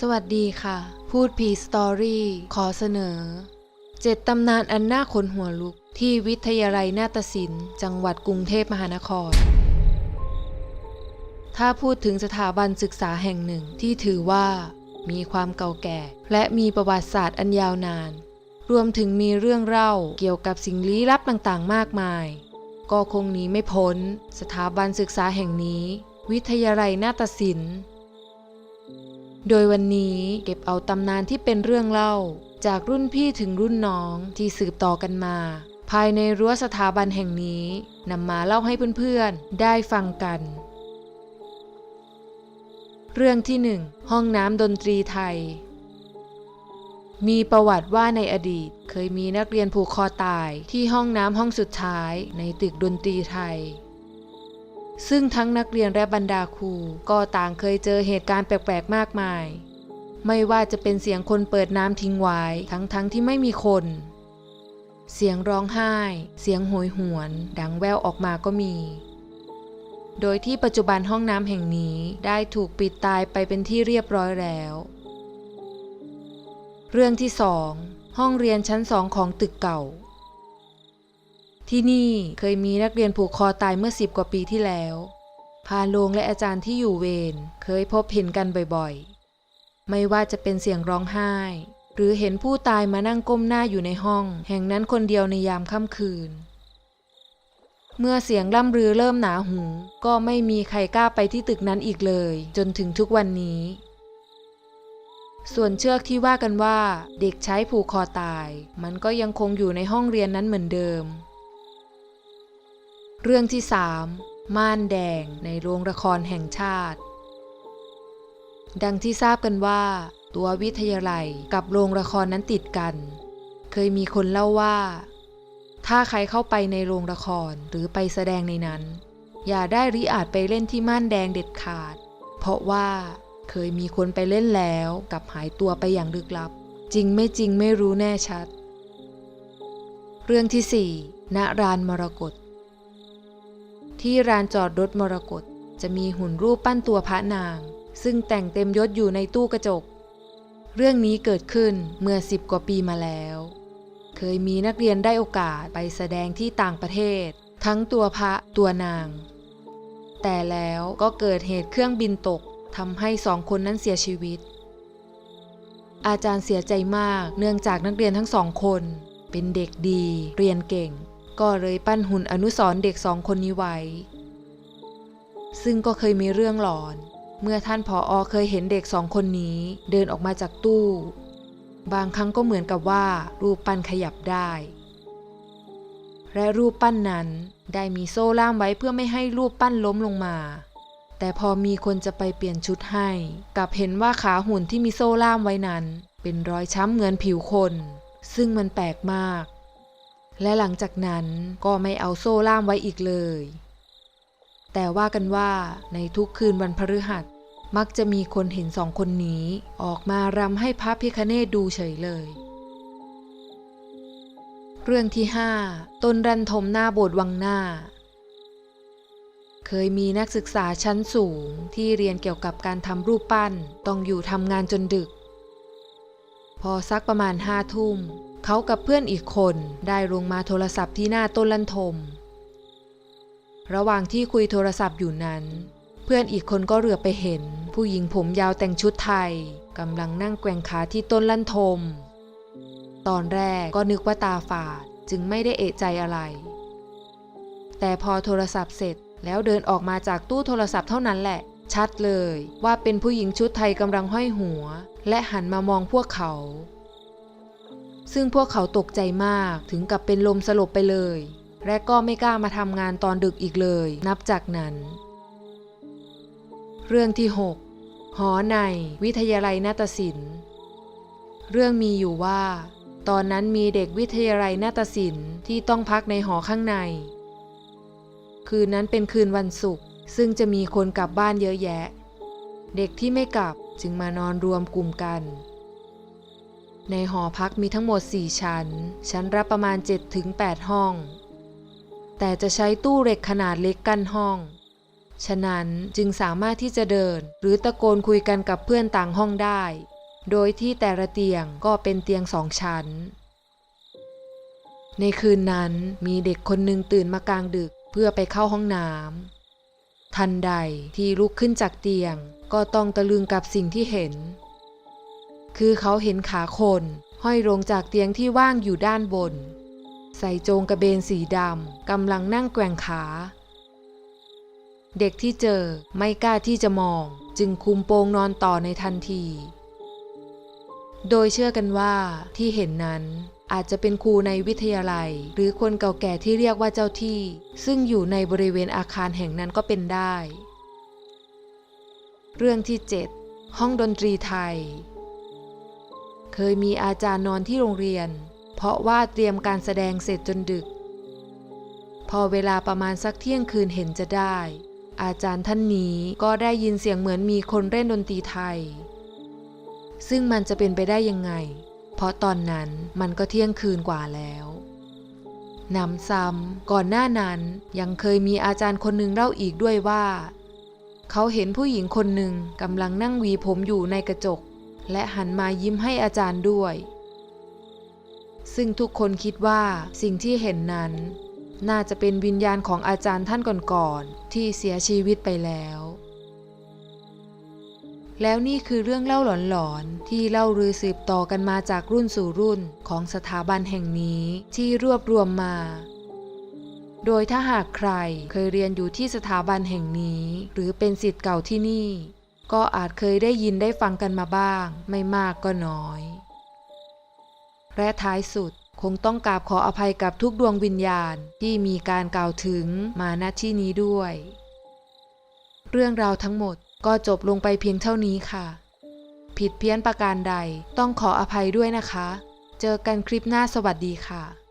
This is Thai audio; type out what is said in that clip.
สวัสดีค่ะ พูดผีสตอรี่ขอเสนอ เจ็ดตำนานอันน่าขนหัวลุก ที่วิทยาลัยนาฏศิลป์ จังหวัดกรุงเทพมหานคร ถ้าพูดถึงสถาบันศึกษาแห่งหนึ่งที่ถือว่า มีความเก่าแก่ และมีประวัติศาสตร์อันยาวนาน รวมถึงมีเรื่องเล่าเกี่ยวกับสิ่งลี้ลับต่างๆ มากมาย ก็คงหนีไม่พ้น สถาบันศึกษาแห่งนี้ วิทยาลัยนาฏศิลป์ โดยวันนี้เก็บเอาตำนานที่เป็นเรื่องเล่า จากรุ่นพี่ถึงรุ่นน้องที่สืบต่อกันมา ภายในรั้วสถาบันแห่งนี้นำมาเล่าให้เพื่อนๆ ได้ฟังกัน เรื่องที่หนึ่งห้องน้ำดนตรีไทย มีประวัติว่าในอดีตเคยมีนักเรียนผูกคอตายที่ห้องน้ำห้องสุดท้ายในตึกดนตรีไทย ซึ่งทั้งนักเรียนและบรรดาครูก็ต่างเคยเจอเหตุการณ์แปลกๆ มากมาย ไม่ว่าจะเป็นเสียงคนเปิดน้ำทิ้งไว้ทั้งๆทที่ไม่มีคน เสียงร้องไห้ เสียงโหยหวน ดังแววออกมาก็มี โดยที่ปัจจุบันห้องน้ำแห่งนี้ได้ถูกปิดตายไปเป็นที่เรียบร้อยแล้ว เรื่องที่สองห้องเรียนชั้นสองของตึกเก่า ที่นี่เคยมีนักเรียนผูกคอตายเมื่อสิบกว่าปีที่แล้ว พานโลงและอาจารย์ที่อยู่เวรเคยพบเห็นกันบ่อยๆ ไม่ว่าจะเป็นเสียงร้องไห้ หรือเห็นผู้ตายมานั่งก้มหน้าอยู่ในห้อง แห่งนั้นคนเดียวในยามค่ำคืน เมื่อเสียงล่ำรือเริ่มหนาหู ก็ไม่มีใครกล้าไปที่ตึกนั้นอีกเลย จนถึงทุกวันนี้ ส่วนเชือกที่ว่ากันว่า เด็กใช้ผูกคอตาย มันก็ยังคงอยู่ในห้องเรียนนั้นเหมือนเดิม เรื่องที่สามม่านแดงในโรงละครแห่งชาติ ดังที่ทราบกันว่า ตัววิทยาลัยกับโรงละครนั้นติดกัน เคยมีคนเล่าว่า ถ้าใครเข้าไปในโรงละครหรือไปแสดงในนั้น อย่าได้ริอาจไปเล่นที่ม่านแดงเด็ดขาด เพราะว่าเคยมีคนไปเล่นแล้วกับหายตัวไปอย่างลึกลับ จริงไม่จริงไม่รู้แน่ชัด เรื่องที่สี่ณรานมรกต ที่ร้านจอดรถมรกตจะมีหุ่นรูปปั้นตัวพระนาง ซึ่งแต่งเต็มยศอยู่ในตู้กระจก เรื่องนี้เกิดขึ้นเมื่อสิบกว่าปีมาแล้ว เคยมีนักเรียนได้โอกาสไปแสดงที่ต่างประเทศ ทั้งตัวพระตัวนาง แต่แล้วก็เกิดเหตุเครื่องบินตกทำให้สองคนนั้นเสียชีวิต อาจารย์เสียใจมากเนื่องจากนักเรียนทั้งสองคน เป็นเด็กดีเรียนเก่ง ก็เลยปั้นหุ่นอนุสรเด็กสองคนนี้ไว้ ซึ่งก็เคยมีเรื่องหลอน เมื่อท่านผออเคยเห็นเด็กสองคนนี้ เดินออกมาจากตู้ บางครั้งก็เหมือนกับว่ารูปปั้นขยับได้ และรูปปั้นนั้นได้มีโซ่ล่ามไว้เพื่อไม่ให้รูปปั้นล้มลงมา แต่พอมีคนจะไปเปลี่ยนชุดให้กลับเห็นว่าขาหุ่นที่มีโซ่ล่ามไว้นั้น เป็นรอยช้ำเหมือนผิวคน ซึ่งมันแปลกมาก และหลังจากนั้นก็ไม่เอาโซ่ล่ามไว้อีกเลย แต่ว่ากันว่าในทุกคืนวันพฤหัส มักจะมีคนเห็นสองคนนี้ออกมารำให้พระพิคเนตดูเฉยเลย เรื่องที่ห้าต้นรันทมหน้าโบสถ์วังหน้า เคยมีนักศึกษาชั้นสูงที่เรียนเกี่ยวกับการทำรูปปั้นต้องอยู่ทำงานจนดึก พอสักประมาณห้าทุ่ม เขากับเพื่อนอีกคนได้ลงมาโทรศัพท์ที่หน้าต้นลันทม ระหว่างที่คุยโทรศัพท์อยู่นั้น เพื่อนอีกคนก็เหลือไปเห็น ผู้หญิงผมยาวแต่งชุดไทยกำลังนั่งแกว่งขาที่ต้นลันทม ตอนแรกก็นึกว่าตาฝาดจึงไม่ได้เอะใจอะไร แต่พอโทรศัพท์เสร็จแล้วเดินออกมาจากตู้โทรศัพท์เท่านั้นแหละ ชัดเลยว่าเป็นผู้หญิงชุดไทยกำลังห้อยหัว และหันมามองพวกเขา ซึ่งพวกเขาตกใจมากถึงกับเป็นลมสลบไปเลย และก็ไม่กล้ามาทำงานตอนดึกอีกเลย นับจากนั้น เรื่องที่ 6 หอใน วิทยาลัยนาฏศิลป์ เรื่องมีอยู่ว่า ตอนนั้นมีเด็กวิทยาลัยนาฏศิลป์ที่ต้องพักในหอข้างใน คืนนั้นเป็นคืนวันศุกร์ซึ่งจะมีคนกลับบ้านเยอะแยะ เด็กที่ไม่กลับจึงมานอนรวมกลุ่มกัน ในหอพักมีทั้งหมด 4 ชั้น ชั้นละประมาณ 7-8 ห้อง แต่จะใช้ตู้เหล็กขนาดเล็กกั้นห้อง ฉะนั้นจึงสามารถที่จะเดิน หรือตะโกนคุยกันกับเพื่อนต่างห้องได้ โดยที่แต่ละเตียงก็เป็นเตียงสองชั้น ในคืนนั้นมีเด็กคนหนึ่งตื่นมากลางดึกเพื่อไปเข้าห้องน้ำทันใดที่ลุกขึ้นจากเตียงก็ต้องตะลึงกับสิ่งที่เห็น คือเขาเห็นขาคน ห้อยลงจากเตียงที่ว่างอยู่ด้านบน ใส่โจงกระเบนสีดำกำลังนั่งแกว่งขา เด็กที่เจอไม่กล้าที่จะมอง จึงคุมโปงนอนต่อในทันที โดยเชื่อกันว่าที่เห็นนั้นอาจจะเป็นครูในวิทยาลัย หรือคนเก่าแก่ที่เรียกว่าเจ้าที่ ซึ่งอยู่ในบริเวณอาคารแห่งนั้นก็เป็นได้ เรื่องที่ 7 ห้องดนตรีไทย เคยมีอาจารย์นอนที่โรงเรียน เพราะว่าเตรียมการแสดงเสร็จจนดึก พอเวลาประมาณสักเที่ยงคืนเห็นจะได้ อาจารย์ท่านนี้ก็ได้ยินเสียงเหมือนมีคนเล่นดนตรีไทย ซึ่งมันจะเป็นไปได้ยังไง เพราะตอนนั้นมันก็เที่ยงคืนกว่าแล้วนำซ้ำก่อนหน้านั้นยังเคยมีอาจารย์คนหนึ่งเล่าอีกด้วยว่า เขาเห็นผู้หญิงคนหนึ่งกำลังนั่งหวีผมอยู่ในกระจก และหันมายิ้มให้อาจารย์ด้วย ซึ่งทุกคนคิดว่าสิ่งที่เห็นนั้น น่าจะเป็นวิญญาณของอาจารย์ท่านก่อนๆที่เสียชีวิตไปแล้ว แล้วนี่คือเรื่องเล่าหลอนๆ ที่เล่าลือสืบต่อกันมาจากรุ่นสู่รุ่นของสถาบันแห่งนี้ที่รวบรวมมาโดยถ้าหากใครเคยเรียนอยู่ที่สถาบันแห่งนี้ หรือเป็นสิทธิ์เก่าที่นี่ ก็อาจเคยได้ยินได้ฟังกันมาบ้าง ไม่มากก็น้อย และท้ายสุดคงต้องกราบขออภัยกับทุกดวงวิญญาณที่มีการกล่าวถึงมาณที่นี้ด้วย เรื่องราวทั้งหมดก็จบลงไปเพียงเท่านี้ค่ะ ผิดเพี้ยนประการใดต้องขออภัยด้วยนะคะ เจอกันคลิปหน้าสวัสดีค่ะ